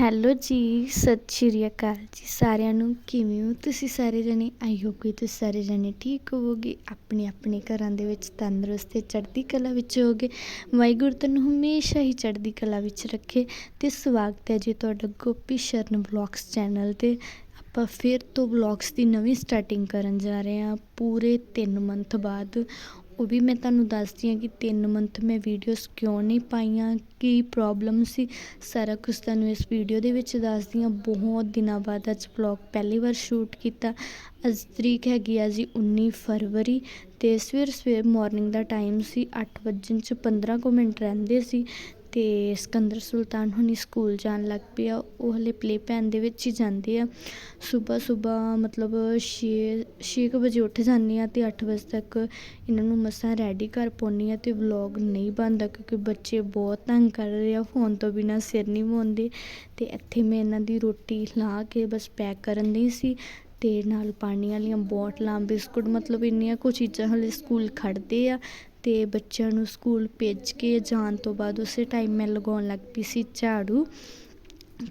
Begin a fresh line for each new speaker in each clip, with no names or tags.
Hello ਜੀ, ਸਤਿ ਸ਼੍ਰੀ ਅਕਾਲ ਜੀ ਸਾਰਿਆਂ ਨੂੰ, ਕਿਵੇਂ ਹੋ ਤੁਸੀਂ ਸਾਰੇ ਜਣੇ? ਆਈ ਹੋਪ ਕਿ ਤੁਸੀਂ ਸਾਰੇ ਜਣੇ ਠੀਕ ਹੋਵੋਗੇ। ਆਪਣੇ ਆਪਣੇ ਘਰਾਂ ਦੇ ਵਿੱਚ ਤੰਦਰੁਸਤ ਤੇ ਚੜ੍ਹਦੀ ਕਲਾ ਵਿੱਚ ਹੋਗੇ ਵਾਹਿਗੁਰੂ ਤੁਹਾਨੂੰ ਹਮੇਸ਼ਾ ਹੀ ਚੜ੍ਹਦੀ ਕਲਾ ਵਿੱਚ ਰੱਖੇ ਤੇ ਸਵਾਗਤ ਹੈ ਜੀ ਤੁਹਾਡਾ ਗੋਪੀ ਸ਼ਰਨ ਬਲੌਗਸ ਚੈਨਲ ਤੇ। ਆਪਾਂ ਫਿਰ ਤੋਂ ਬਲੌਗਸ ਦੀ ਨਵੀਂ ਸਟਾਰਟਿੰਗ ਕਰਨ ਜਾ ਰਹੇ ਹਾਂ। ਪੂਰੇ 3 ਮੰਥ ਬਾਅਦ ਉਹ ਵੀ ਮੈਂ ਤੁਹਾਨੂੰ ਦੱਸਦੀ ਹਾਂ ਕਿ ਤਿੰਨ ਮੰਥ ਮੈਂ ਵੀਡੀਓਜ਼ ਕਿਉਂ ਨਹੀਂ ਪਾਈਆਂ, ਕੀ ਪ੍ਰੋਬਲਮ ਸੀ। ਸਾਰਾ ਕੁਝ ਤੁਹਾਨੂੰ ਇਸ ਵੀਡੀਓ ਦੇ ਵਿੱਚ ਦੱਸਦੀ ਹਾਂ। ਬਹੁਤ ਦਿਨਾਂ ਬਾਅਦ ਅੱਜ ਵਲੌਗ ਪਹਿਲੀ ਵਾਰ ਸ਼ੂਟ ਕੀਤਾ। ਅੱਜ ਤਰੀਕ ਹੈਗੀ ਆ ਜੀ 19 ਫਰਵਰੀ ਤੇ ਸਵੇਰ ਸਵੇਰ ਮਾਰਨਿੰਗ ਦਾ ਟਾਈਮ ਸੀ। 8 ਵਜਣ ਚ 15 ਕੁ ਮਿੰਟ ਰਹਿੰਦੇ ਸੀ। ਅਤੇ ਸਿਕੰਦਰ ਸੁਲਤਾਨ ਹੁਣੀ ਸਕੂਲ ਜਾਣ ਲੱਗ ਪਏ ਆ। ਉਹ ਹਲੇ ਪਲੇ ਪੈਨ ਦੇ ਵਿੱਚ ਹੀ ਜਾਂਦੇ ਆ। ਸਵੇਰ ਸਵੇਰ ਮਤਲਬ 6 6 ਵਜੇ ਉੱਠ ਜਾਂਦੀ ਹਾਂ ਅਤੇ ਅੱਠ ਵਜੇ ਤੱਕ ਇਹਨਾਂ ਨੂੰ ਮਸਾਂ ਰੈਡੀ ਕਰ ਪਾਉਂਦੀ ਹਾਂ ਅਤੇ ਵਲੋਗ ਨਹੀਂ ਬਣਦਾ ਕਿਉਂਕਿ ਬੱਚੇ ਬਹੁਤ ਤੰਗ ਕਰ ਰਹੇ ਆ। ਫੋਨ ਤੋਂ ਬਿਨਾਂ ਸਿਰ ਨਹੀਂ ਮੋਂਦੇ। ਅਤੇ ਇੱਥੇ ਮੈਂ ਇਹਨਾਂ ਦੀ ਰੋਟੀ ਲਾ ਕੇ ਬਸ ਪੈਕ ਕਰਨ ਦੀ ਸੀ ਅਤੇ ਨਾਲ ਪਾਣੀ ਵਾਲੀਆਂ ਬੋਟਲਾਂ ਬਿਸਕੁਟ ਮਤਲਬ ਇੰਨੀਆਂ ਕੁ ਚੀਜ਼ਾਂ ਹਾਲੇ ਸਕੂਲ ਖੜਦੇ ਆ। ਅਤੇ ਬੱਚਿਆਂ ਨੂੰ ਸਕੂਲ ਭੇਜ ਕੇ ਜਾਣ ਤੋਂ ਬਾਅਦ ਉਸੇ ਟਾਈਮ ਮੈਂ ਲਗਾਉਣ ਲੱਗ ਪਈ ਸੀ ਝਾੜੂ,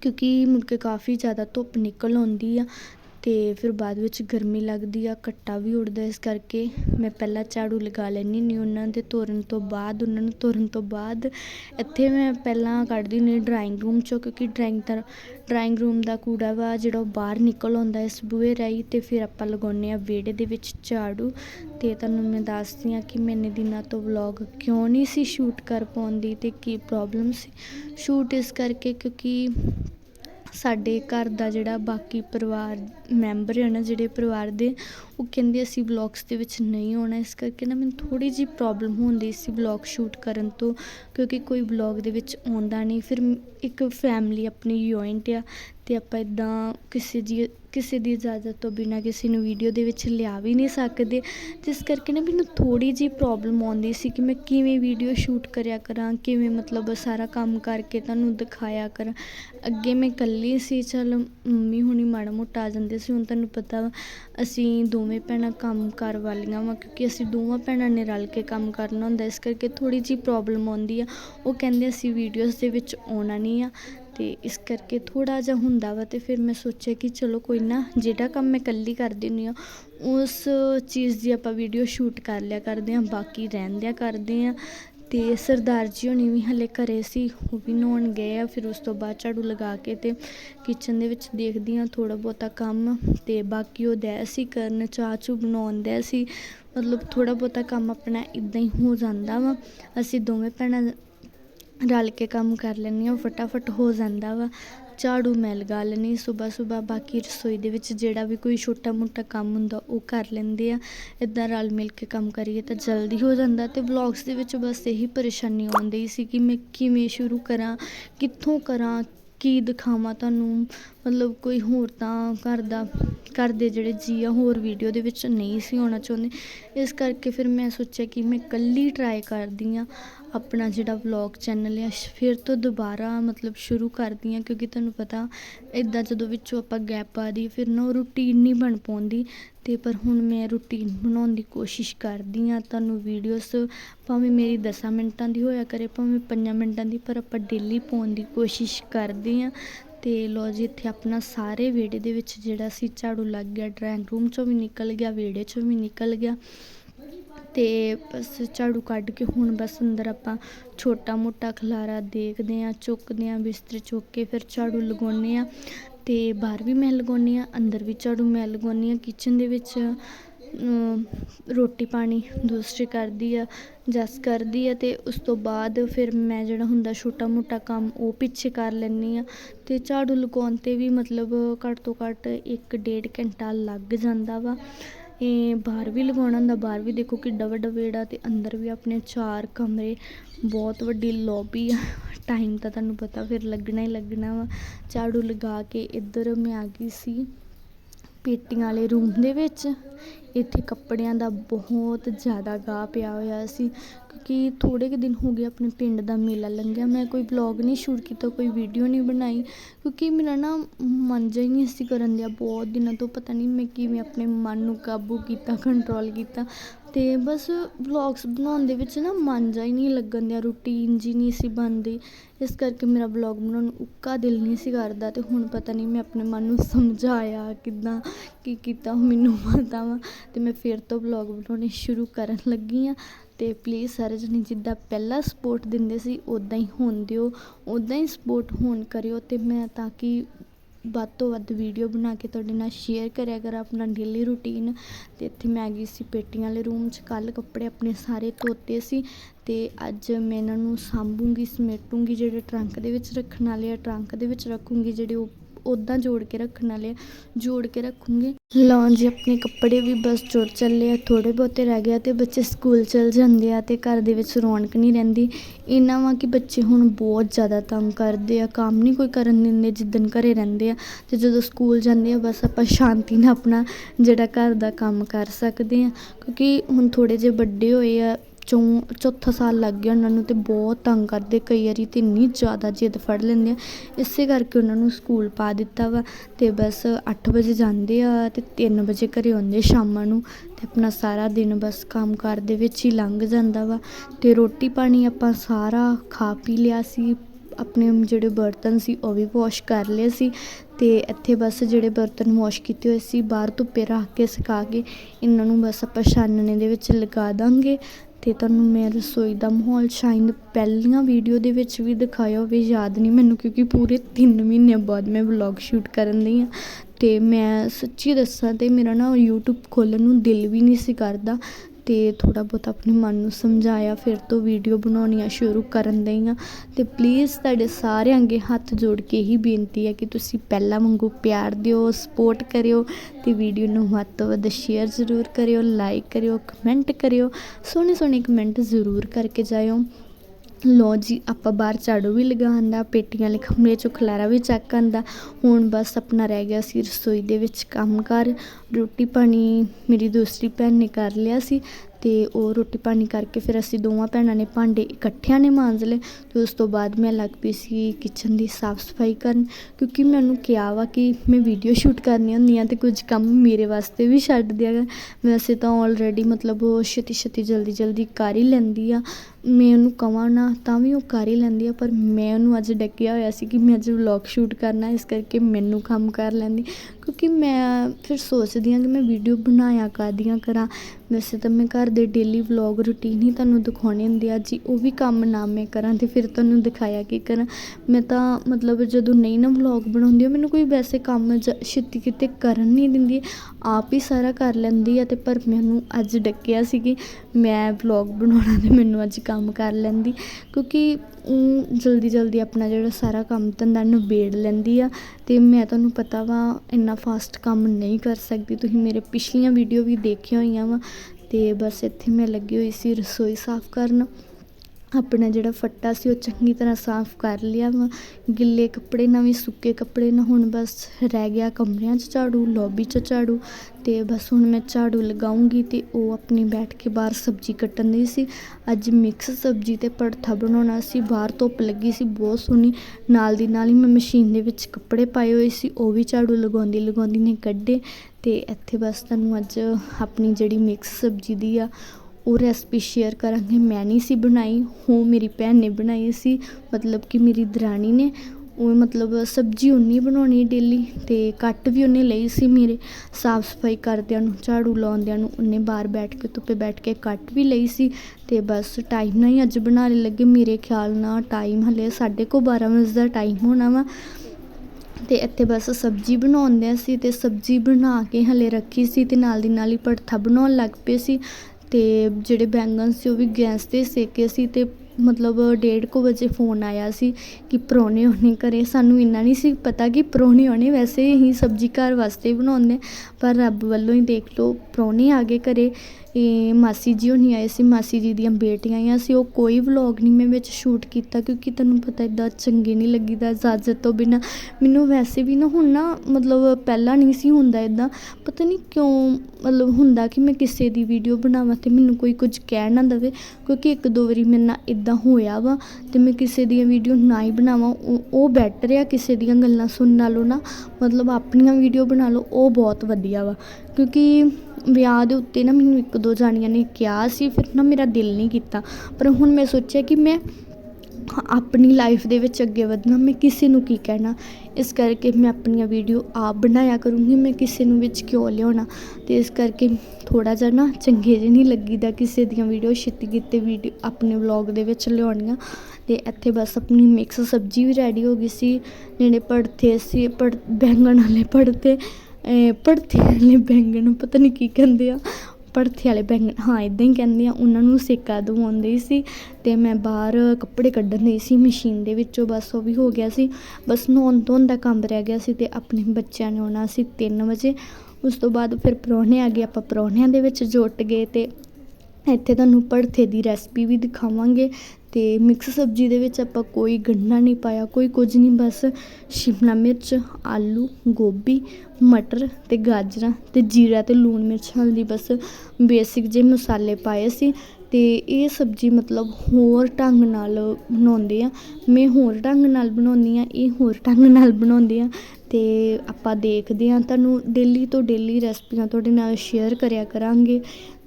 ਕਿਉਂਕਿ ਮੁੜ ਕੇ ਕਾਫੀ ਜ਼ਿਆਦਾ ਧੁੱਪ ਨਿਕਲ ਆਉਂਦੀ ਆ ਅਤੇ ਫਿਰ ਬਾਅਦ ਵਿੱਚ ਗਰਮੀ ਲੱਗਦੀ ਆ, ਕੱਟਾ ਵੀ ਉੱਡਦਾ ਇਸ ਕਰਕੇ। ਮੈਂ ਪਹਿਲਾਂ ਝਾੜੂ ਲਗਾ ਲੈਂਦੀ ਹੁੰਦੀ ਉਹਨਾਂ ਦੇ ਤੋਰਨ ਤੋਂ ਬਾਅਦ, ਉਹਨਾਂ ਨੂੰ ਤੋਰਨ ਤੋਂ ਬਾਅਦ। ਇੱਥੇ ਮੈਂ ਪਹਿਲਾਂ ਕੱਢਦੀ ਹੁੰਦੀ ਡਰਾਇੰਗ ਰੂਮ ਚੋਂ, ਕਿਉਂਕਿ ਡਰਾਇੰਗ ਦਾ ਡਰਾਇੰਗ ਰੂਮ ਦਾ ਕੂੜਾ ਵਾ, ਜਿਹੜਾ ਉਹ ਬਾਹਰ ਨਿਕਲ ਆਉਂਦਾ ਇਸ ਬੂਹੇ ਰਾਹੀਂ ਅਤੇ ਫਿਰ ਆਪਾਂ ਲਗਾਉਂਦੇ ਹਾਂ ਵਿਹੜੇ ਦੇ ਵਿੱਚ ਝਾੜੂ। ਅਤੇ ਤੁਹਾਨੂੰ ਮੈਂ ਦੱਸਦੀ ਹਾਂ ਕਿ ਮੈਂ ਇੰਨੇ ਦਿਨਾਂ ਤੋਂ ਵਲੌਗ ਕਿਉਂ ਨਹੀਂ ਸੀ ਸ਼ੂਟ ਕਰ ਪਾਉਂਦੀ ਅਤੇ ਕੀ ਪ੍ਰੋਬਲਮ ਸੀ। ਸ਼ੂਟ ਇਸ ਕਰਕੇ ਕਿਉਂਕਿ ਸਾਡੇ ਘਰ ਦਾ ਜਿਹੜਾ ਬਾਕੀ ਪਰਿਵਾਰ ਮੈਂਬਰ ਹੈ ਨਾ, ਜਿਹੜੇ ਪਰਿਵਾਰ ਦੇ, ਉਹ ਕਹਿੰਦੇ ਅਸੀਂ ਵਲੌਗਸ ਦੇ ਵਿੱਚ ਨਹੀਂ ਆਉਣਾ। ਇਸ ਕਰਕੇ ਨਾ ਮੈਨੂੰ ਥੋੜ੍ਹੀ ਜਿਹੀ ਪ੍ਰੋਬਲਮ ਹੁੰਦੀ ਸੀ ਵਲੌਗ ਸ਼ੂਟ ਕਰਨ ਤੋਂ, ਕਿਉਂਕਿ ਕੋਈ ਵਲੌਗ ਦੇ ਵਿੱਚ ਆਉਂਦਾ ਨਹੀਂ। ਫਿਰ ਇੱਕ ਫੈਮਿਲੀ ਆਪਣੀ ਜੁਆਇੰਟ ਆ ਅਤੇ ਆਪਾਂ ਇੱਦਾਂ ਕਿਸੇ ਦੀ ਕਿਸੇ ਦੀ ਇਜਾਜ਼ਤ ਤੋਂ ਬਿਨਾਂ ਕਿਸੇ ਨੂੰ ਵੀਡੀਓ ਦੇ ਵਿੱਚ ਲਿਆ ਵੀ ਨਹੀਂ ਸਕਦੇ। ਜਿਸ ਕਰਕੇ ਨਾ ਮੈਨੂੰ ਥੋੜ੍ਹੀ ਜਿਹੀ ਪ੍ਰੋਬਲਮ ਆਉਂਦੀ ਸੀ ਕਿ ਮੈਂ ਕਿਵੇਂ ਵੀਡੀਓ ਸ਼ੂਟ ਕਰਿਆ ਕਰਾਂ, ਕਿਵੇਂ ਮਤਲਬ ਸਾਰਾ ਕੰਮ ਕਰਕੇ ਤੁਹਾਨੂੰ ਦਿਖਾਇਆ ਕਰਾਂ। ਅੱਗੇ ਮੈਂ ਇਕੱਲੀ ਸੀ, ਚਲ ਮੰਮੀ ਹੁਣੀ ਮਾੜਾ ਮੋਟਾ ਆ ਜਾਂਦੇ ਸੀ, ਹੁਣ ਤੁਹਾਨੂੰ ਪਤਾ ਅਸੀਂ ਦੋਵੇਂ ਭੈਣਾਂ ਕੰਮ ਕਰ ਵਾਲੀਆਂ ਵਾ, ਕਿਉਂਕਿ ਅਸੀਂ ਦੋਵਾਂ ਭੈਣਾਂ ਨੇ ਰਲ ਕੇ ਕੰਮ ਕਰਨਾ ਹੁੰਦਾ, ਇਸ ਕਰਕੇ ਥੋੜ੍ਹੀ ਜਿਹੀ ਪ੍ਰੋਬਲਮ ਆਉਂਦੀ ਆ। ਉਹ ਕਹਿੰਦੇ ਅਸੀਂ ਵੀਡੀਓਜ਼ ਦੇ ਵਿੱਚ ਆਉਣਾ ਨਹੀਂ ਆ। ਅਤੇ ਇਸ ਕਰਕੇ ਥੋੜ੍ਹਾ ਜਿਹਾ ਹੁੰਦਾ ਵਾ ਅਤੇ ਫਿਰ ਮੈਂ ਸੋਚਿਆ ਕਿ ਚਲੋ ਕੋਈ ਨਾ ਜਿਹੜਾ ਕੰਮ ਮੈਂ ਇਕੱਲੀ ਕਰਦੀ ਹੁੰਦੀ ਹਾਂ, ਉਸ ਚੀਜ਼ ਦੀ ਆਪਾਂ ਵੀਡੀਓ ਸ਼ੂਟ ਕਰ ਲਿਆ ਕਰਦੇ ਹਾਂ, ਬਾਕੀ ਰਹਿਣ ਦਿਆ ਕਰਦੇ ਹਾਂ। ਅਤੇ ਸਰਦਾਰ ਜੀ ਹੋਣੀ ਵੀ ਹਾਲੇ ਘਰੇ ਸੀ, ਉਹ ਵੀ ਨਹਾਉਣ ਗਏ ਆ, ਫਿਰ ਉਸ ਤੋਂ ਬਾਅਦ ਝਾੜੂ ਲਗਾ ਕੇ ਅਤੇ ਕਿਚਨ ਦੇ ਵਿੱਚ ਦੇਖਦੀ ਹਾਂ ਥੋੜ੍ਹਾ ਬਹੁਤਾ ਕੰਮ ਅਤੇ ਬਾਕੀ ਉਹ ਦੈ ਸੀ ਕਰਨ, ਚਾਹ ਚੂ ਬਣਾਉਣ ਦੈ ਸੀ। ਮਤਲਬ ਥੋੜ੍ਹਾ ਬਹੁਤਾ ਕੰਮ ਆਪਣਾ ਇੱਦਾਂ ਹੀ ਹੋ ਜਾਂਦਾ ਵਾ। ਅਸੀਂ ਦੋਵੇਂ ਭੈਣਾਂ ਰਲ ਕੇ ਕੰਮ ਕਰ ਲੈਂਦੀ ਹਾਂ, ਉਹ ਫਟਾਫਟ ਹੋ ਜਾਂਦਾ ਵਾ। ਝਾੜੂ ਮੈਂ ਲਗਾ ਲੈਂਦੀ ਸਵੇਰ ਸਵੇਰ ਬਾਕੀ ਰਸੋਈ ਦੇ ਵਿੱਚ ਜਿਹੜਾ ਵੀ ਕੋਈ ਛੋਟਾ ਮੋਟਾ ਕੰਮ ਹੁੰਦਾ, ਉਹ ਕਰ ਲੈਂਦੇ ਆ। ਇੱਦਾਂ ਰਲ ਮਿਲ ਕੇ ਕੰਮ ਕਰੀਏ ਤਾਂ ਜਲਦੀ ਹੋ ਜਾਂਦਾ ਅਤੇ ਵਲੋਗਸ ਦੇ ਵਿੱਚ ਬਸ ਇਹੀ ਪਰੇਸ਼ਾਨੀ ਆਉਂਦੀ ਸੀ ਕਿ ਮੈਂ ਕਿਵੇਂ ਸ਼ੁਰੂ ਕਰਾਂ, ਕਿੱਥੋਂ ਕਰਾਂ, ਕੀ ਦਿਖਾਵਾਂ ਤੁਹਾਨੂੰ? ਮਤਲਬ ਕੋਈ ਹੋਰ ਤਾਂ ਘਰ ਦਾ, ਘਰ ਦੇ ਜਿਹੜੇ ਜੀ ਆ, ਹੋਰ ਵੀਡੀਓ ਦੇ ਵਿੱਚ ਨਹੀਂ ਸੀ ਆਉਣਾ ਚਾਹੁੰਦੇ। ਇਸ ਕਰਕੇ ਫਿਰ ਮੈਂ ਸੋਚਿਆ ਕਿ ਮੈਂ ਇਕੱਲੀ ਟਰਾਈ ਕਰਦੀ ਹਾਂ। ਆਪਣਾ ਜਿਹੜਾ ਵਲੋਗ ਚੈਨਲ ਆ ਫਿਰ ਤੋਂ ਦੁਬਾਰਾ ਮਤਲਬ ਸ਼ੁਰੂ ਕਰਦੀ ਹਾਂ, ਕਿਉਂਕਿ ਤੁਹਾਨੂੰ ਪਤਾ ਇਦਾਂ ਜਦੋਂ ਵਿੱਚੋਂ ਆਪਾਂ ਗੈਪ ਪਾ ਦੀ ਫਿਰ ਨਾ ਰੂਟੀਨ ਨਹੀਂ ਬਣ ਪਾਉਂਦੀ। ਤੇ ਪਰ ਹੁਣ ਮੈਂ ਰੂਟੀਨ ਬਣਾਉਣ ਦੀ ਕੋਸ਼ਿਸ਼ ਕਰਦੀ ਆ ਤੁਹਾਨੂੰ ਵੀਡੀਓਸ ਭਾਵੇਂ ਮੇਰੀ 10 ਮਿੰਟਾਂ ਦੀ ਹੋਇਆ ਕਰੇ, ਭਾਵੇਂ 5 ਮਿੰਟਾਂ ਦੀ, ਪਰ ਆਪਾਂ ਡੇਲੀ ਪਾਉਣ ਦੀ ਕੋਸ਼ਿਸ਼ ਕਰਦੇ ਆ ਤੇ ਲੋ ਜੀ, ਇੱਥੇ ਆਪਣਾ ਸਾਰੇ ਵਿਹੜੇ ਦੇ ਵਿੱਚ ਜਿਹੜਾ ਸੀ, ਝਾੜੂ ਲੱਗ ਗਿਆ ਡਰਾਇੰਗ ਰੂਮ ਚੋਂ ਵੀ ਨਿਕਲ ਗਿਆ, ਵਿਹੜੇ ਚੋਂ ਵੀ ਨਿਕਲ ਗਿਆ। ਅਤੇ ਬਸ ਝਾੜੂ ਕੱਢ ਕੇ ਹੁਣ ਬਸ ਅੰਦਰ ਆਪਾਂ ਛੋਟਾ ਮੋਟਾ ਖਿਲਾਰਾ ਦੇਖਦੇ ਹਾਂ, ਚੁੱਕਦੇ ਹਾਂ, ਬਿਸਤਰੇ ਚੁੱਕ ਕੇ ਫਿਰ ਝਾੜੂ ਲਗਾਉਂਦੇ ਹਾਂ ਅਤੇ ਬਾਹਰ ਵੀ ਮੈਂ ਲਗਾਉਂਦੀ ਹਾਂ, ਅੰਦਰ ਵੀ ਝਾੜੂ ਮੈਂ ਲਗਾਉਂਦੀ ਹਾਂ। ਕਿਚਨ ਦੇ ਵਿੱਚ ਰੋਟੀ ਪਾਣੀ ਦੂਸਰੀ ਕਰਦੀ ਆ ਜਸ ਕਰਦੀ ਆ ਅਤੇ ਉਸ ਤੋਂ ਬਾਅਦ ਫਿਰ ਮੈਂ ਜਿਹੜਾ ਹੁੰਦਾ ਛੋਟਾ ਮੋਟਾ ਕੰਮ ਉਹ ਪਿੱਛੇ ਕਰ ਲੈਂਦੀ ਆ ਅਤੇ ਝਾੜੂ ਲਗਾਉਣ ਤੇ ਵੀ ਮਤਲਬ ਘੱਟ ਤੋਂ ਘੱਟ 1.5 ਘੰਟਾ ਲੱਗ ਜਾਂਦਾ ਵਾ। ਇਹ ਬਾਹਰ ਵੀ ਲਗਾਉਣਾ ਹੁੰਦਾ, ਬਾਹਰ ਵੀ ਦੇਖੋ ਕਿੱਡਾ ਵੱਡਾ ਵਿਹੜਾ ਤੇ ਅੰਦਰ ਵੀ ਆਪਣੇ ਚਾਰ ਕਮਰੇ, ਬਹੁਤ ਵੱਡੀ ਲੌਬੀ ਆ। ਟਾਈਮ ਤਾਂ ਤੁਹਾਨੂੰ ਪਤਾ ਫਿਰ ਲੱਗਣਾ ਹੀ ਲੱਗਣਾ ਵਾ। ਝਾੜੂ ਲਗਾ ਕੇ ਇੱਧਰ ਮੈਂ ਆ ਗਈ ਸੀ। ਪੇਟੀਆਂ ਵਾਲੇ ਰੂਮ ਦੇ ਵਿੱਚ। ਇੱਥੇ ਕੱਪੜਿਆਂ ਦਾ ਬਹੁਤ ਜ਼ਿਆਦਾ ਗਾਹ ਪਿਆ ਹੋਇਆ ਸੀ, ਕਿਉਂਕਿ ਥੋੜ੍ਹੇ ਕੁ ਦਿਨ ਹੋ ਗਏ ਆਪਣੇ ਪਿੰਡ ਦਾ ਮੇਲਾ ਲੰਘਿਆ। ਮੈਂ ਕੋਈ ਵਲੋਗ ਨਹੀਂ ਸ਼ੂਟ ਕੀਤਾ, ਕੋਈ ਵੀਡੀਓ ਨਹੀਂ ਬਣਾਈ, ਕਿਉਂਕਿ ਮੇਰਾ ਨਾ ਮਨ ਜਿਹਾ ਹੀ ਨਹੀਂ ਸੀ ਕਰਨ ਦਿਆ। ਬਹੁਤ ਦਿਨਾਂ ਤੋਂ ਪਤਾ ਨਹੀਂ ਮੈਂ ਕਿਵੇਂ ਆਪਣੇ ਮਨ ਨੂੰ ਕਾਬੂ ਕੀਤਾ ਕੰਟਰੋਲ ਕੀਤਾ। ਅਤੇ ਬਸ ਵਲੋਗਸ ਬਣਾਉਣ ਦੇ ਵਿੱਚ ਨਾ ਮਨ ਜਿਹਾ ਹੀ ਨਹੀਂ ਲੱਗਣ ਦਿਆ ਰੂਟੀਨ ਜਿਹੀ ਨਹੀਂ ਸੀ ਬਣਦੀ। ਇਸ ਕਰਕੇ ਮੇਰਾ ਵਲੋਗ ਬਣਾਉਣ ਨੂੰ ਉੱਕਾ ਦਿਲ ਨਹੀਂ ਸੀ ਕਰਦਾ ਅਤੇ ਹੁਣ ਪਤਾ ਨਹੀਂ ਮੈਂ ਆਪਣੇ ਮਨ ਨੂੰ ਸਮਝਾਇਆ ਕਿੱਦਾਂ, ਕੀ ਕੀਤਾ ਮੈਨੂੰ ਪਤਾ ਵਾ। ਅਤੇ ਮੈਂ ਫਿਰ ਤੋਂ ਵਲੋਗ ਬਣਾਉਣੇ ਸ਼ੁਰੂ ਕਰਨ ਲੱਗੀ ਹਾਂ। ਅਤੇ ਪਲੀਜ਼ ਸਾਰੇ ਜਣੇ ਜਿੱਦਾਂ ਪਹਿਲਾਂ ਸਪੋਰਟ ਦਿੰਦੇ ਸੀ ਉੱਦਾਂ ਹੀ ਹੁਣ ਦਿਓ ਉੱਦਾਂ ਹੀ ਸਪੋਰਟ ਹੁਣ ਕਰਿਓ ਅਤੇ ਮੈਂ ਤਾਂ ਕਿ ਵੱਧ ਤੋਂ ਵੱਧ ਵੀਡੀਓ ਬਣਾ ਕੇ ਤੁਹਾਡੇ ਨਾਲ ਸ਼ੇਅਰ ਕਰਿਆ ਕਰਾਂ ਆਪਣਾ ਡੇਲੀ ਰੂਟੀਨ ਅਤੇ ਇੱਥੇ ਮੈਂ ਗਈ ਸੀ ਪੇਟੀਆਂ ਵਾਲੇ ਰੂਮ 'ਚ। ਕੱਲ੍ਹ ਕੱਪੜੇ ਆਪਣੇ ਸਾਰੇ ਧੋਤੇ ਸੀ ਅਤੇ ਅੱਜ ਮੈਂ ਇਹਨਾਂ ਨੂੰ ਸਾਂਭੂੰਗੀ, ਸਮੇਟੂੰਗੀ ਜਿਹੜੇ ਟਰੰਕ ਦੇ ਵਿੱਚ ਰੱਖਣ ਵਾਲੇ ਆ ਟਰੰਕ ਦੇ ਵਿੱਚ ਰੱਖੂੰਗੀ ਜਿਹੜੇ ਉਹ ਉਦਾਂ ਜੋੜ ਕੇ ਰੱਖਣ ਵਾਲੇ ਆ। ਜੋੜ ਕੇ ਰੱਖੂੰਗੀ। ਲਓ ਜੀ ਆਪਣੇ ਕੱਪੜੇ ਵੀ ਬਸ ਜੁੜ ਚੱਲੇ ਆ ਥੋੜੇ ਬਹੁਤੇ ਰਹਿ ਗਿਆ ਤੇ ਬੱਚੇ ਸਕੂਲ ਚਲ ਜਾਂਦੇ ਆ ਤੇ ਘਰ ਦੇ ਵਿੱਚ ਰੌਣਕ ਨਹੀਂ ਰਹਿੰਦੀ। ਇਹਨਾਂ ਵਾ ਕਿ ਬੱਚੇ ਹੁਣ ਬਹੁਤ ਜ਼ਿਆਦਾ ਤੰਗ ਕਰਦੇ ਆ, ਕੰਮ ਨਹੀਂ ਕੋਈ ਕਰਨ ਦਿੰਦੇ ਜਿੱਦਣ ਘਰੇ ਰਹਿੰਦੇ ਆ। ਤੇ ਜਦੋਂ ਸਕੂਲ ਜਾਂਦੇ ਆ, ਬਸ ਆਪਾਂ ਸ਼ਾਂਤੀ ਨਾਲ ਆਪਣਾ ਜਿਹੜਾ ਘਰ ਦਾ ਕੰਮ ਕਰ ਸਕਦੇ ਆ। ਕਿਉਂਕਿ ਹੁਣ ਥੋੜੇ ਜਿਹੇ ਵੱਡੇ ਹੋਏ ਆ ਚੌਂ ਚੌਥਾ ਸਾਲ ਲੱਗ ਗਿਆ ਉਹਨਾਂ ਨੂੰ ਅਤੇ ਬਹੁਤ ਤੰਗ ਕਰਦੇ। ਕਈ ਵਾਰੀ ਤਾਂ ਇੰਨੀ ਜ਼ਿਆਦਾ ਜਿੱਦ ਫੜ ਲੈਂਦੇ ਆ। ਇਸੇ ਕਰਕੇ ਉਹਨਾਂ ਨੂੰ ਸਕੂਲ ਪਾ ਦਿੱਤਾ ਵਾ ਅਤੇ ਬਸ ਅੱਠ ਵਜੇ ਜਾਂਦੇ ਆ ਅਤੇ ਤਿੰਨ ਵਜੇ ਘਰ ਆਉਂਦੇ ਸ਼ਾਮਾਂ ਨੂੰ ਅਤੇ ਆਪਣਾ ਸਾਰਾ ਦਿਨ ਬਸ ਕੰਮ ਕਾਰ ਦੇ ਵਿੱਚ ਹੀ ਲੰਘ ਜਾਂਦਾ ਵਾ। ਅਤੇ ਰੋਟੀ ਪਾਣੀ ਆਪਾਂ ਸਾਰਾ ਖਾ ਪੀ ਲਿਆ ਸੀ। ਆਪਣੇ ਜਿਹੜੇ ਬਰਤਨ ਸੀ ਉਹ ਵੀ ਵਾਸ਼ ਕਰ ਲਏ ਸੀ ਅਤੇ ਇੱਥੇ ਬਸ ਜਿਹੜੇ ਬਰਤਨ ਵਾਸ਼ ਕੀਤੇ ਹੋਏ ਸੀ ਬਾਹਰ ਧੁੱਪੇ ਰੱਖ ਕੇ ਸੁਕਾ ਕੇ ਇਹਨਾਂ ਨੂੰ ਬਸ ਆਪਾਂ ਛਾਨਣੇ ਦੇ ਵਿੱਚ ਲਗਾ ਦਾਂਗੇ ਅਤੇ ਤੁਹਾਨੂੰ ਮੈਂ ਰਸੋਈ ਦਾ ਮਾਹੌਲ ਸ਼ਾਇਦ ਪਹਿਲੀਆਂ ਵੀਡੀਓ ਦੇ ਵਿੱਚ ਵੀ ਦਿਖਾਇਆ ਹੋਵੇ, ਯਾਦ ਨਹੀਂ ਮੈਨੂੰ, ਕਿਉਂਕਿ ਪੂਰੇ ਤਿੰਨ ਮਹੀਨਿਆਂ ਬਾਅਦ ਮੈਂ ਵਲੋਗ ਸ਼ੂਟ ਕਰਨ ਲਈ ਹਾਂ ਅਤੇ ਮੈਂ ਸੱਚੀ ਦੱਸਾਂ ਤੇ ਮੇਰਾ ਨਾ ਯੂਟਿਊਬ ਖੋਲ੍ਹਣ ਨੂੰ ਦਿਲ ਵੀ ਨਹੀਂ ਸੀ ਕਰਦਾ। ਅਤੇ ਥੋੜ੍ਹਾ ਬਹੁਤ ਆਪਣੇ ਮਨ ਨੂੰ ਸਮਝਾਇਆ, ਫਿਰ ਤੋਂ ਵੀਡੀਓ ਬਣਾਉਣੀਆਂ ਸ਼ੁਰੂ ਕਰਨ ਦਈ ਹਾਂ ਅਤੇ ਪਲੀਜ਼ ਤੁਹਾਡੇ ਸਾਰਿਆਂ ਅੱਗੇ ਹੱਥ ਜੋੜ ਕੇ ਇਹੀ ਬੇਨਤੀ ਹੈ ਕਿ ਤੁਸੀਂ ਪਹਿਲਾਂ ਵਾਂਗੂ ਪਿਆਰ ਦਿਓ ਸਪੋਰਟ ਕਰਿਓ ਅਤੇ ਵੀਡੀਓ ਨੂੰ ਵੱਧ ਤੋਂ ਵੱਧ ਸ਼ੇਅਰ ਜ਼ਰੂਰ ਕਰਿਓ ਲਾਈਕ ਕਰਿਓ ਕਮੈਂਟ ਕਰਿਓ। ਸੋਹਣੇ ਸੋਹਣੇ ਕਮੈਂਟ ਜ਼ਰੂਰ ਕਰਕੇ ਜਾਇਓ। ਲੋ ਜੀ, ਆਪਾਂ ਬਾਹਰ ਝਾੜੂ ਵੀ ਲਗਾਉਂਦਾ, ਪੇਟੀਆਂ ਵਾਲੇ ਕਮਰੇ ਚੋਂ ਖਲਾਰਾ ਵੀ ਚੱਕ ਆਂਦਾ ਹੁਣ ਬਸ ਆਪਣਾ ਰਹਿ ਗਿਆ ਸੀ ਰਸੋਈ ਦੇ ਵਿੱਚ ਕੰਮ ਕਰ। ਰੋਟੀ ਪਾਣੀ ਮੇਰੀ ਦੂਸਰੀ ਭੈਣ ਨੇ ਕਰ ਲਿਆ ਸੀ ਅਤੇ ਉਹ ਰੋਟੀ ਪਾਣੀ ਕਰਕੇ ਫਿਰ ਅਸੀਂ ਦੋਵਾਂ ਭੈਣਾਂ ਨੇ ਭਾਂਡੇ ਇਕੱਠਿਆਂ ਨੇ ਮਾਂਜ ਲਏ। ਅਤੇ ਉਸ ਤੋਂ ਬਾਅਦ ਮੈਂ ਲੱਗ ਪਈ ਸੀ ਕਿਚਨ ਦੀ ਸਾਫ਼ ਸਫ਼ਾਈ ਕਰਨ, ਕਿਉਂਕਿ ਮੈਨੂੰ ਕਿਹਾ ਵਾ ਕਿ ਮੈਂ ਵੀਡੀਓ ਸ਼ੂਟ ਕਰਨੀ ਹੁੰਦੀ ਆ ਅਤੇ ਕੁਝ ਕੰਮ ਮੇਰੇ ਵਾਸਤੇ ਵੀ ਛੱਡ ਦਿਆ ਵੈਸੇ ਤਾਂ ਆਲਰੇਡੀ ਮਤਲਬ ਉਹ ਛੇਤੀ ਛੇਤੀ ਜਲਦੀ ਜਲਦੀ ਕਰ ਹੀ ਲੈਂਦੀ ਆ। ਮੈਂ ਉਹਨੂੰ ਕਹਾਂ ਨਾ, ਤਾਂ ਵੀ ਉਹ ਕਰ ਹੀ ਲੈਂਦੀ ਆ, ਪਰ ਮੈਂ ਉਹਨੂੰ ਅੱਜ ਡੱਕਿਆ ਹੋਇਆ ਸੀ ਕਿ ਮੈਂ ਅੱਜ ਵਲੋਗ ਸ਼ੂਟ ਕਰਨਾ, ਇਸ ਕਰਕੇ ਮੈਨੂੰ ਕੰਮ ਕਰ ਲੈਂਦੀ। ਕਿਉਂਕਿ ਮੈਂ ਫਿਰ ਸੋਚਦੀ ਹਾਂ ਕਿ ਮੈਂ ਵੀਡੀਓ ਬਣਾਇਆ ਕਾਹਦੀਆਂ ਕਰਾਂ। ਵੈਸੇ ਤਾਂ ਮੈਂ ਘਰ ਦੇ ਡੇਲੀ ਵਲੋਗ ਰੂਟੀਨ ਹੀ ਤੁਹਾਨੂੰ ਦਿਖਾਉਣੇ ਹੁੰਦੇ ਆ ਜੀ ਉਹ ਵੀ ਕੰਮ ਨਾ ਮੈਂ ਕਰਾਂ ਤੇ ਫਿਰ ਤੁਹਾਨੂੰ ਦਿਖਾਇਆ ਕੀ ਕਰਾਂ। ਮੈਂ ਤਾਂ ਮਤਲਬ ਜਦੋਂ ਨਹੀਂ ਨਾ ਵਲੋਗ ਬਣਾਉਂਦੀ ਉਹ ਮੈਨੂੰ ਕੋਈ ਵੈਸੇ ਕੰਮ ਜ- ਛੇਤੀ ਕਿਤੇ ਕਰਨ ਨਹੀਂ ਦਿੰਦੀ। ਆਪ ਹੀ ਸਾਰਾ ਕਰ ਲੈਂਦੀ ਆ ਤੇ ਪਰ ਮੈਨੂੰ ਅੱਜ ਡੱਕਿਆ ਸੀ ਕਿ ਮੈਂ ਵਲੋਗ ਬਣਾਉਣਾ ਤੇ ਮੈਨੂੰ ਅੱਜ ਕੰਮ ਕੰਮ ਕਰ ਲੈਂਦੀ, ਕਿਉਂਕਿ ਉਹ ਜਲਦੀ ਜਲਦੀ ਆਪਣਾ ਜਿਹੜਾ ਸਾਰਾ ਕੰਮ ਧੰਦਾ ਨਿਬੇੜ ਲੈਂਦੀ ਆ ਅਤੇ ਮੈਂ ਤੁਹਾਨੂੰ ਪਤਾ ਵਾ, ਇੰਨਾ ਫਾਸਟ ਕੰਮ ਨਹੀਂ ਕਰ ਸਕਦੀ। ਤੁਸੀਂ ਮੇਰੇ ਪਿਛਲੀਆਂ ਵੀਡੀਓ ਵੀ ਦੇਖੀਆਂ ਹੋਈਆਂ ਵਾ ਅਤੇ ਬਸ ਇੱਥੇ ਮੈਂ ਲੱਗੀ ਹੋਈ ਸੀ ਰਸੋਈ ਸਾਫ਼ ਕਰਨ। ਆਪਣਾ ਜਿਹੜਾ ਫੱਟਾ ਸੀ ਉਹ ਚੰਗੀ ਤਰ੍ਹਾਂ ਸਾਫ਼ ਕਰ ਲਿਆ ਵਾ। ਗਿੱਲੇ ਕੱਪੜੇ ਨਾ ਵੀ ਸੁੱਕੇ ਕੱਪੜੇ ਨਾ, ਹੁਣ ਬਸ ਰਹਿ ਗਿਆ ਕਮਰਿਆਂ 'ਚ ਝਾੜੂ, ਲੋਬੀ 'ਚ ਝਾੜੂ ਅਤੇ ਬਸ ਹੁਣ ਮੈਂ ਝਾੜੂ ਲਗਾਉਂਗੀ ਅਤੇ ਉਹ ਆਪਣੀ ਬੈਠ ਕੇ ਬਾਹਰ ਸਬਜ਼ੀ ਕੱਟਣ ਦੀ ਸੀ। ਅੱਜ ਮਿਕਸ ਸਬਜ਼ੀ ਤੇ ਪਰਥਾ ਬਣਾਉਣਾ ਸੀ। ਬਾਹਰ ਧੁੱਪ ਲੱਗੀ ਸੀ, ਬਹੁਤ ਸੋਹਣੀ। ਨਾਲ ਦੀ ਨਾਲ ਹੀ ਮੈਂ ਮਸ਼ੀਨ ਦੇ ਵਿੱਚ ਕੱਪੜੇ ਪਾਏ ਹੋਏ ਸੀ, ਉਹ ਵੀ ਝਾੜੂ ਲਗਾਉਂਦੀ ਲਗਾਉਂਦੀ ਨੇ ਕੱਢੇ ਅਤੇ ਇੱਥੇ ਬਸ ਤੁਹਾਨੂੰ ਅੱਜ ਆਪਣੀ ਜਿਹੜੀ ਮਿਕਸ ਸਬਜ਼ੀ ਦੀ ਆ ਉਹ ਰੈਸਪੀ ਸ਼ੇਅਰ ਕਰਾਂਗੇ। ਮੈਂ ਨਹੀਂ ਸੀ ਬਣਾਈ ਉਹ ਮੇਰੀ ਭੈਣ ਨੇ ਬਣਾਈ ਸੀ। ਮਤਲਬ ਕਿ ਮੇਰੀ ਦਰਾਣੀ ਨੇ। ਉਹ ਮਤਲਬ ਸਬਜ਼ੀ ਉਹਨੇ ਬਣਾਉਣੀ ਡੇਲੀ ਅਤੇ ਕੱਟ ਵੀ ਉਹਨੇ ਲਈ ਸੀ ਮੇਰੇ। ਸਾਫ਼ ਸਫ਼ਾਈ ਕਰਦਿਆਂ ਨੂੰ, ਝਾੜੂ ਲਾਉਂਦਿਆਂ ਨੂੰ, ਉਹਨੇ ਬਾਹਰ ਬੈਠ ਕੇ, ਧੁੱਪੇ ਬੈਠ ਕੇ ਕੱਟ ਵੀ ਲਈ ਸੀ। ਅਤੇ ਬਸ ਟਾਈਮ ਨਾਲ ਹੀ ਅੱਜ ਬਣਾਉਣ ਲੱਗੇ। ਮੇਰੇ ਖਿਆਲ ਨਾਲ ਟਾਈਮ ਹਲੇ 12:30 ਵਜੇ ਦਾ ਟਾਈਮ ਹੋਣਾ ਵਾ। ਅਤੇ ਇੱਥੇ ਬਸ ਸਬਜ਼ੀ ਬਣਾਉਂਦੇ ਸੀ ਅਤੇ ਸਬਜ਼ੀ ਬਣਾ ਕੇ ਹਲੇ ਰੱਖੀ ਸੀ ਅਤੇ ਨਾਲ ਦੀ ਨਾਲ ਹੀ ਭੜਥਾ ਬਣਾਉਣ ਲੱਗ ਪਏ ਸੀ। ਅਤੇ ਜਿਹੜੇ ਬੈਂਗਣ ਸੀ ਉਹ ਵੀ ਗੈਸ ਤੇ ਸੇਕੇ ਸੀ ਅਤੇ ਮਤਲਬ ਡੇਢ ਕੁ ਵਜੇ ਫੋਨ ਆਇਆ ਸੀ ਕਿ ਪ੍ਰਾਹੁਣੇ ਹੋਣੇ ਘਰ। ਸਾਨੂੰ ਇੰਨਾ ਨਹੀਂ ਸੀ ਪਤਾ ਕਿ ਪ੍ਰਾਹੁਣੇ ਆਉਣੇ, ਵੈਸੇ ਅਸੀਂ ਸਬਜ਼ੀ ਘਰ ਵਾਸਤੇ ਬਣਾਉਂਦੇ ਪਰ ਰੱਬ ਵੱਲੋਂ ਹੀ ਦੇਖ ਲਓ ਪ੍ਰਾਹੁਣੇ ਆ ਗਏ ਘਰ। ਇਹ ਮਾਸੀ ਜੀ ਹੋਣੀ ਆਏ ਸੀ, ਮਾਸੀ ਜੀ ਦੀਆਂ ਬੇਟੀਆਂ ਆਈਆਂ ਸੀ, ਉਹ ਕੋਈ ਵਲੌਗ ਨਹੀਂ ਮੈਂ ਵਿੱਚ ਸ਼ੂਟ ਕੀਤਾ ਕਿਉਂਕਿ ਤੈਨੂੰ ਪਤਾ ਇਦਾਂ ਚੰਗੇ ਨਹੀਂ ਲੱਗੀਦਾ ਇਜਾਜ਼ਤ ਤੋਂ ਬਿਨਾ। ਮੈਨੂੰ ਵੈਸੇ ਵੀ ਨਾ ਹੁਣ ਨਾ ਮਤਲਬ ਪਹਿਲਾਂ ਨਹੀਂ ਸੀ ਹੁੰਦਾ ਇਦਾਂ ਪਤਾ ਨਹੀਂ ਕਿਉਂ ਮਤਲਬ ਹੁੰਦਾ ਕਿ ਮੈਂ ਕਿਸੇ ਦੀ ਵੀਡੀਓ ਬਣਾਵਾਂ ਤੇ ਮੈਨੂੰ ਕੋਈ ਕੁਝ ਕਹਿ ਨਾ ਦਵੇ, ਕਿਉਂਕਿ ਇੱਕ ਦੋ ਵਾਰੀ ਮੇਰੇ ਨਾਲ ਇਦਾਂ ਹੋਇਆ ਵਾ ਤੇ ਮੈਂ ਕਿਸੇ ਦੀਆਂ ਵੀਡੀਓ ਨਾ ਹੀ ਬਣਾਵਾਂ, ਉਹ ਉਹ ਬੈਟਰ ਆ ਕਿਸੇ ਦੀਆਂ ਗੱਲਾਂ ਸੁਣਨ ਨਾਲੋਂ ਨਾ, ਮਤਲਬ ਆਪਣੀਆਂ ਵੀਡੀਓ ਬਣਾ ਲਓ, ਉਹ ਬਹੁਤ ਵਧੀਆ ਵਾ। ਕਿਉਂਕਿ ਵਿਆਹ ਦੇ ਉੱਤੇ ਨਾ ਮੈਨੂੰ ਇੱਕ ਦੋ ਜਾਣੀਆਂ ਨੇ ਕਿਹਾ ਸੀ, ਫਿਰ ਨਾ ਮੇਰਾ ਦਿਲ ਨਹੀਂ ਕੀਤਾ। ਪਰ ਹੁਣ ਮੈਂ ਸੋਚਿਆ ਕਿ ਮੈਂ ਆਪਣੀ ਲਾਈਫ ਦੇ ਵਿੱਚ ਅੱਗੇ ਵਧਣਾ, ਮੈਂ ਕਿਸੇ ਨੂੰ ਕੀ ਕਹਿਣਾ। ਇਸ ਕਰਕੇ ਮੈਂ ਆਪਣੀਆਂ ਵੀਡੀਓ ਆਪ ਬਣਾਇਆ ਕਰੂੰਗੀ, ਮੈਂ ਕਿਸੇ ਨੂੰ ਵਿੱਚ ਕਿਉਂ ਲਿਆਉਣਾ? ਤੇ ਇਸ ਕਰਕੇ ਥੋੜਾ ਜਿਹਾ ਨਾ ਚੰਗੇ ਜਿਹੇ ਨਹੀਂ ਲੱਗੀਦਾ ਕਿਸੇ ਦੀਆਂ ਵੀਡੀਓ ਛਿੱਤੀ ਕੀਤੇ ਵੀਡੀਓ ਆਪਣੇ ਵਲੌਗ ਦੇ ਵਿੱਚ ਲਿਆਉਣੀਆਂ। ਤੇ ਇੱਥੇ ਬਸ ਆਪਣੀ ਮਿਕਸ ਸਬਜ਼ੀ ਵੀ ਰੈਡੀ ਹੋ ਗਈ ਸੀ ਜਿਹੜੇ ਪੜਥੇ ਸੀ ਪੜ ਬੈਂਗਣ ਵਾਲੇ ਪੜਤੇ ਭੜਥੇ ਵਾਲੇ ਬੈਂਗਣ ਪਤਾ ਨਹੀਂ ਕੀ ਕਹਿੰਦੇ ਆ। ਭੜਥੇ ਵਾਲੇ ਬੈਂਗਣ, ਹਾਂ ਇੱਦਾਂ ਹੀ ਕਹਿੰਦੇ ਆ। ਉਹਨਾਂ ਨੂੰ ਸੇਕਾ ਦਵਾਉਂਦੇ ਸੀ ਅਤੇ ਮੈਂ ਬਾਹਰ ਕੱਪੜੇ ਕੱਢਣ ਲਈ ਸੀ ਮਸ਼ੀਨ ਦੇ ਵਿੱਚੋਂ, ਬਸ ਉਹ ਵੀ ਹੋ ਗਿਆ ਸੀ। ਬਸ ਨਹਾਉਣ ਧੋਣ ਦਾ ਕੰਮ ਰਹਿ ਗਿਆ ਸੀ ਅਤੇ ਆਪਣੇ ਬੱਚਿਆਂ ਨੇ ਆਉਣਾ ਸੀ ਤਿੰਨ ਵਜੇ। ਉਸ ਤੋਂ ਬਾਅਦ ਫਿਰ ਪਰੌਣੇ ਆ ਗਏ, ਆਪਾਂ ਪਰੌਣਿਆਂ ਦੇ ਵਿੱਚ ਜੁੱਟ ਗਏ ਅਤੇ ਇੱਥੇ ਤੁਹਾਨੂੰ ਭੜਥੇ ਦੀ ਰੈਸਪੀ ਵੀ ਦਿਖਾਵਾਂਗੇ। ਅਤੇ ਮਿਕਸ ਸਬਜ਼ੀ ਦੇ ਵਿੱਚ ਆਪਾਂ ਕੋਈ ਗੰਢਾ ਨਹੀਂ ਪਾਇਆ, ਕੋਈ ਕੁਝ ਨਹੀਂ, ਬਸ ਸ਼ਿਮਲਾ ਮਿਰਚ, ਆਲੂ, ਗੋਭੀ, ਮਟਰ ਅਤੇ ਗਾਜਰਾਂ ਅਤੇ ਜੀਰਾ ਅਤੇ ਲੂਣ ਮਿਰਚ, ਹਲਦੀ, ਬਸ ਬੇਸਿਕ ਜਿਹੇ ਮਸਾਲੇ ਪਾਏ ਸੀ। ਅਤੇ ਇਹ ਸਬਜ਼ੀ ਮਤਲਬ ਹੋਰ ਢੰਗ ਨਾਲ ਬਣਾਉਂਦੇ ਆ। ਮੈਂ ਹੋਰ ਢੰਗ ਨਾਲ ਬਣਾਉਂਦੀ ਹਾਂ ਇਹ ਹੋਰ ਢੰਗ ਨਾਲ ਬਣਾਉਂਦੇ ਆ। ਅਤੇ ਆਪਾਂ ਦੇਖਦੇ ਹਾਂ ਤੁਹਾਨੂੰ ਡੇਲੀ ਤੋਂ ਡੇਲੀ ਰੈਸਪੀਆਂ ਤੁਹਾਡੇ ਨਾਲ ਸ਼ੇਅਰ ਕਰਿਆ ਕਰਾਂਗੇ।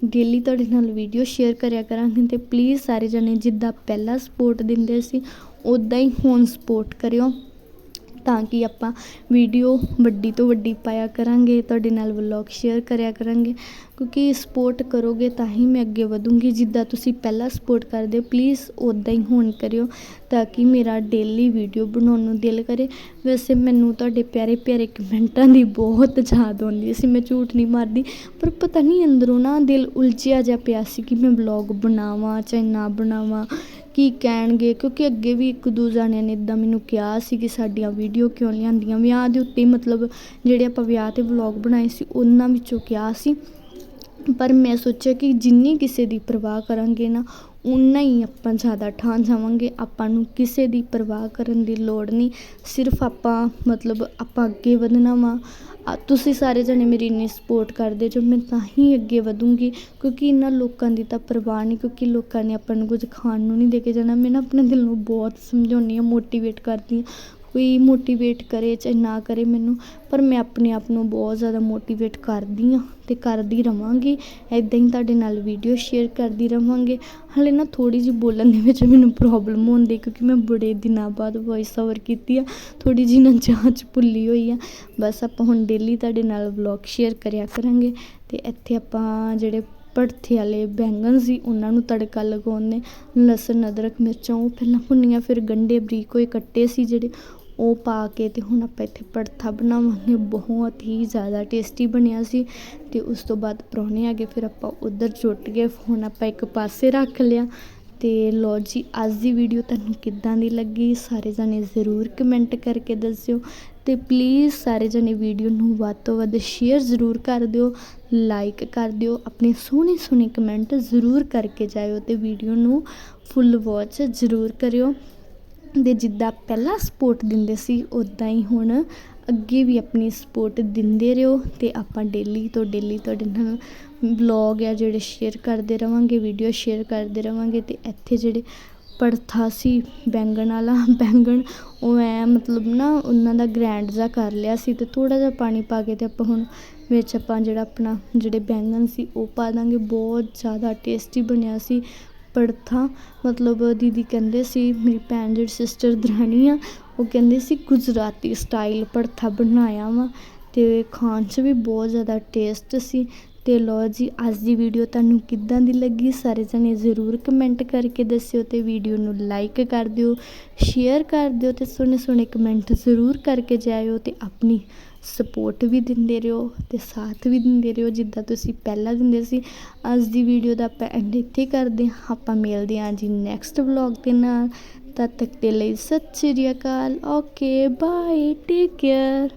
ਡੇਲੀ ਤੁਹਾਡੇ ਨਾਲ ਵੀਡੀਓ ਸ਼ੇਅਰ ਕਰਿਆ ਕਰਾਂਗੇ ਅਤੇ ਪਲੀਜ਼ ਸਾਰੇ ਜਣੇ ਜਿੱਦਾਂ ਪਹਿਲਾਂ ਸਪੋਰਟ ਦਿੰਦੇ ਸੀ ਉੱਦਾਂ ਹੀ ਹੁਣ ਸਪੋਰਟ ਕਰਿਓ। ਤਾਂ ਕਿ ਆਪਾਂ ਵੀਡੀਓ ਵੱਡੀ ਤੋਂ ਵੱਡੀ ਪਾਇਆ ਕਰਾਂਗੇ, ਤੁਹਾਡੇ ਨਾਲ ਵਲੋਗ ਸ਼ੇਅਰ ਕਰਿਆ ਕਰਾਂਗੇ। ਕਿਉਂਕਿ ਸਪੋਰਟ ਕਰੋਗੇ ਤਾਂ ਹੀ ਮੈਂ ਅੱਗੇ ਵਧੂੰਗੀ। ਜਿੱਦਾਂ ਤੁਸੀਂ ਪਹਿਲਾਂ ਸਪੋਰਟ ਕਰਦੇ ਹੋ ਪਲੀਜ਼ ਉੱਦਾਂ ਹੀ ਹੁਣ ਕਰਿਓ ਤਾਂ ਕਿ ਮੇਰਾ ਡੇਲੀ ਵੀਡੀਓ ਬਣਾਉਣ ਨੂੰ ਦਿਲ ਕਰੇ। ਵੈਸੇ ਮੈਨੂੰ ਤੁਹਾਡੇ ਪਿਆਰੇ ਪਿਆਰੇ ਕਮੈਂਟਾਂ ਦੀ ਬਹੁਤ ਯਾਦ ਆਉਂਦੀ ਸੀ ਮੈਂ ਝੂਠ ਨਹੀਂ ਮਾਰਦੀ, ਪਰ ਪਤਾ ਨਹੀਂ ਅੰਦਰੋਂ ਨਾ ਦਿਲ ਉਲਝਿਆ ਜਿਹਾ ਪਿਆ ਸੀ ਕਿ ਮੈਂ ਵਲੌਗ ਬਣਾਵਾਂ ਚਾਹੇ ਨਾ ਬਣਾਵਾਂ। ਕੀ ਕਹਿਣਗੇ? ਕਿਉਂਕਿ ਅੱਗੇ ਵੀ ਇੱਕ ਦੋ ਜਣਿਆਂ ਨੇ ਇੱਦਾਂ ਮੈਨੂੰ ਕਿਹਾ ਸੀ ਕਿ ਸਾਡੀਆਂ ਵੀਡੀਓ ਕਿਉਂ ਲਿਆਂਦੀਆਂ ਵਿਆਹ ਦੇ ਉੱਤੇ ਮਤਲਬ ਜਿਹੜੇ ਆਪਾਂ ਵਿਆਹ ਤੇ ਵਲੌਗ ਬਣਾਏ ਸੀ, ਉਹਨਾਂ ਵਿੱਚੋਂ ਕਿਹਾ ਸੀ। ਪਰ ਮੈਂ ਸੋਚਿਆ ਕਿ ਜਿੰਨੀ ਕਿਸੇ ਦੀ ਪਰਵਾਹ ਕਰਾਂਗੇ ਨਾ ਉਨਾ ਹੀ ਆਪਾਂ ਜ਼ਿਆਦਾ ਠਾਂ ਜਾਵਾਂਗੇ। ਆਪਾਂ ਨੂੰ ਕਿਸੇ ਦੀ ਪਰਵਾਹ ਕਰਨ ਦੀ ਲੋੜ ਨਹੀਂ। ਸਿਰਫ ਆਪਾਂ ਮਤਲਬ ਆਪਾਂ ਅੱਗੇ ਵਧਣਾ ਵਾ। ਤੁਸੀਂ ਸਾਰੇ ਜਣੇ ਮੇਰੀ ਇੰਨੀ ਸਪੋਰਟ ਕਰਦੇ ਜੋ ਮੈਂ ਤਾਂ ਹੀ ਅੱਗੇ ਵਧੂੰਗੀ, ਕਿਉਂਕਿ ਇਹਨਾਂ ਲੋਕਾਂ ਦੀ ਤਾਂ ਪਰਵਾਹ ਨਹੀਂ, ਕਿਉਂਕਿ ਲੋਕਾਂ ਨੇ ਆਪਾਂ ਨੂੰ ਕੁਝ ਖਾਣ ਨੂੰ ਨਹੀਂ ਦੇ ਕੇ ਜਾਣਾ। ਮੈਂ ਨਾ ਆਪਣੇ ਦਿਲ ਨੂੰ ਬਹੁਤ ਸਮਝਾਉਂਦੀ ਹਾਂ ਮੋਟੀਵੇਟ ਕਰਦੀ ਹਾਂ। ਕੋਈ ਮੋਟੀਵੇਟ ਕਰੇ ਚਾਹੇ ਨਾ ਕਰੇ ਮੈਨੂੰ, ਪਰ ਮੈਂ ਆਪਣੇ ਆਪ ਨੂੰ ਬਹੁਤ ਜ਼ਿਆਦਾ ਮੋਟੀਵੇਟ ਕਰਦੀ ਹਾਂ ਅਤੇ ਕਰਦੀ ਰਹਾਂਗੀ ਇੱਦਾਂ ਹੀ ਤੁਹਾਡੇ ਨਾਲ ਵੀਡੀਓ ਸ਼ੇਅਰ ਕਰਦੀ ਰਹਾਂਗੀ ਹਾਲੇ ਨਾ ਥੋੜ੍ਹੀ ਜਿਹੀ ਬੋਲਣ ਦੇ ਵਿੱਚ ਮੈਨੂੰ ਪ੍ਰੋਬਲਮ ਹੁੰਦੀ ਕਿਉਂਕਿ ਮੈਂ ਬੜੇ ਦਿਨਾਂ ਬਾਅਦ ਵੌਇਸ ਓਵਰ ਕੀਤੀ ਆ। ਥੋੜ੍ਹੀ ਜਿਹੀ ਨਾ ਜਾਂਚ ਭੁੱਲੀ ਹੋਈ ਆ। ਬਸ ਆਪਾਂ ਹੁਣ ਡੇਲੀ ਤੁਹਾਡੇ ਨਾਲ ਵਲੌਗ ਸ਼ੇਅਰ ਕਰਿਆ ਕਰਾਂਗੇ ਅਤੇ ਇੱਥੇ ਆਪਾਂ ਜਿਹੜੇ ਭੜਥੇ ਵਾਲੇ ਬੈਂਗਣ ਸੀ, ਉਹਨਾਂ ਨੂੰ ਤੜਕਾ ਲਗਾਉਂਦੇ ਲਸਣ, ਅਦਰਕ, ਮਿਰਚਾਂ, ਉਹ ਪਹਿਲਾਂ ਭੁੰਨੀਆਂ, ਫਿਰ ਗੰਡੇ ਬਰੀਕ ਹੋਏ ਕੱਟੇ ਸੀ ਜਿਹੜੇ ਉਹ ਪਾ ਕੇ ਅਤੇ ਹੁਣ ਆਪਾਂ ਇੱਥੇ ਪੜਥਾ ਬਣਾਵਾਂਗੇ। ਬਹੁਤ ਹੀ ਜ਼ਿਆਦਾ ਟੇਸਟੀ ਬਣਿਆ ਸੀ ਅਤੇ ਉਸ ਤੋਂ ਬਾਅਦ ਪ੍ਰਾਹੁਣੇ ਆ ਗਏ, ਫਿਰ ਆਪਾਂ ਉੱਧਰ ਜੁੱਟ ਗਏ। ਹੁਣ ਆਪਾਂ ਇੱਕ ਪਾਸੇ ਰੱਖ ਲਿਆ। ਅਤੇ ਲਓ ਜੀ, ਅੱਜ ਦੀ ਵੀਡੀਓ ਤੁਹਾਨੂੰ ਕਿੱਦਾਂ ਦੀ ਲੱਗੀ? ਸਾਰੇ ਜਣੇ ਜ਼ਰੂਰ ਕਮੈਂਟ ਕਰਕੇ ਦੱਸਿਓ। ਅਤੇ ਪਲੀਜ਼ ਸਾਰੇ ਜਣੇ ਵੀਡੀਓ ਨੂੰ ਵੱਧ ਤੋਂ ਵੱਧ ਸ਼ੇਅਰ ਜ਼ਰੂਰ ਕਰ ਦਿਓ। ਲਾਈਕ ਕਰ ਦਿਓ। ਆਪਣੇ ਸੋਹਣੇ ਸੋਹਣੇ ਕਮੈਂਟ ਜ਼ਰੂਰ ਕਰਕੇ ਜਾਇਓ ਅਤੇ ਵੀਡੀਓ ਨੂੰ ਫੁੱਲ ਵਾਚ ਜ਼ਰੂਰ ਕਰਿਓ। ਦੇ ਜਿੱਦਾਂ ਪਹਿਲਾਂ ਸਪੋਰਟ ਦਿੰਦੇ ਸੀ ਉੱਦਾਂ ਹੀ ਹੁਣ ਅੱਗੇ ਵੀ ਆਪਣੀ ਸਪੋਰਟ ਦਿੰਦੇ ਰਹੋ ਅਤੇ ਆਪਾਂ ਡੇਲੀ ਤੋਂ ਡੇਲੀ ਤੁਹਾਡੇ ਨਾਲ ਵਲੌਗ ਆ ਜਿਹੜੇ ਸ਼ੇਅਰ ਕਰਦੇ ਰਹਾਂਗੇ ਵੀਡੀਓ ਸ਼ੇਅਰ ਕਰਦੇ ਰਹਾਂਗੇ ਅਤੇ ਇੱਥੇ ਜਿਹੜੇ ਪੜਥਾ ਸੀ ਬੈਂਗਣ ਵਾਲਾ, ਬੈਂਗਣ ਉਹ ਐਂ ਮਤਲਬ ਨਾ ਉਹਨਾਂ ਦਾ ਗ੍ਰੈਂਡ ਜਿਹਾ ਕਰ ਲਿਆ ਸੀ ਅਤੇ ਥੋੜ੍ਹਾ ਜਿਹਾ ਪਾਣੀ ਪਾ ਕੇ ਅਤੇ ਆਪਾਂ ਹੁਣ ਵਿੱਚ ਆਪਾਂ ਜਿਹੜਾ ਆਪਣਾ ਜਿਹੜੇ ਬੈਂਗਣ ਸੀ ਉਹ ਪਾ ਦਾਂਗੇ, ਬਹੁਤ ਜ਼ਿਆਦਾ ਟੇਸਟੀ ਬਣਿਆ ਸੀ। ਪੜਥਾ ਮਤਲਬ ਦੀਦੀ ਕਹਿੰਦੇ ਸੀ, ਮੇਰੀ ਭੈਣ ਜਿਹੜੀ ਸਿਸਟਰ ਦਰਾਣੀ ਆ, ਉਹ ਕਹਿੰਦੇ ਸੀ ਗੁਜਰਾਤੀ ਸਟਾਈਲ ਪੜਥਾ ਬਣਾਇਆ ਵਾ। ਅਤੇ ਖਾਣ 'ਚ ਵੀ ਬਹੁਤ ਜ਼ਿਆਦਾ ਟੇਸਟ ਸੀ। ਅਤੇ ਲਓ ਜੀ, ਅੱਜ ਦੀ ਵੀਡੀਓ ਤੁਹਾਨੂੰ ਕਿੱਦਾਂ ਦੀ ਲੱਗੀ, ਸਾਰੇ ਜਣੇ ਜ਼ਰੂਰ ਕਮੈਂਟ ਕਰਕੇ ਦੱਸਿਓ ਅਤੇ ਵੀਡੀਓ ਨੂੰ ਲਾਈਕ ਕਰ ਦਿਓ ਸ਼ੇਅਰ ਕਰ ਦਿਓ ਅਤੇ ਸੋਹਣੇ ਸੋਹਣੇ ਕਮੈਂਟ ਜ਼ਰੂਰ ਕਰਕੇ ਜਾਇਓ ਅਤੇ ਆਪਣੀ ਸਪੋਰਟ ਵੀ ਦਿੰਦੇ ਰਹੋ ਅਤੇ ਸਾਥ ਵੀ ਦਿੰਦੇ ਰਹੋ, ਜਿੱਦਾਂ ਤੁਸੀਂ ਪਹਿਲਾਂ ਦਿੰਦੇ ਸੀ। ਅੱਜ ਦੀ ਵੀਡੀਓ ਦਾ ਆਪਾਂ ਐਂਡ ਇੱਥੇ ਕਰਦੇ ਹਾਂ। ਆਪਾਂ ਮਿਲਦੇ ਹਾਂ ਜੀ ਨੈਕਸਟ ਵਲੌਗ ਦੇ ਨਾਲ। ਤਦ ਤੱਕ ਦੇ ਲਈ ਸਤਿ ਸ਼੍ਰੀ ਅਕਾਲ। Okay bye take care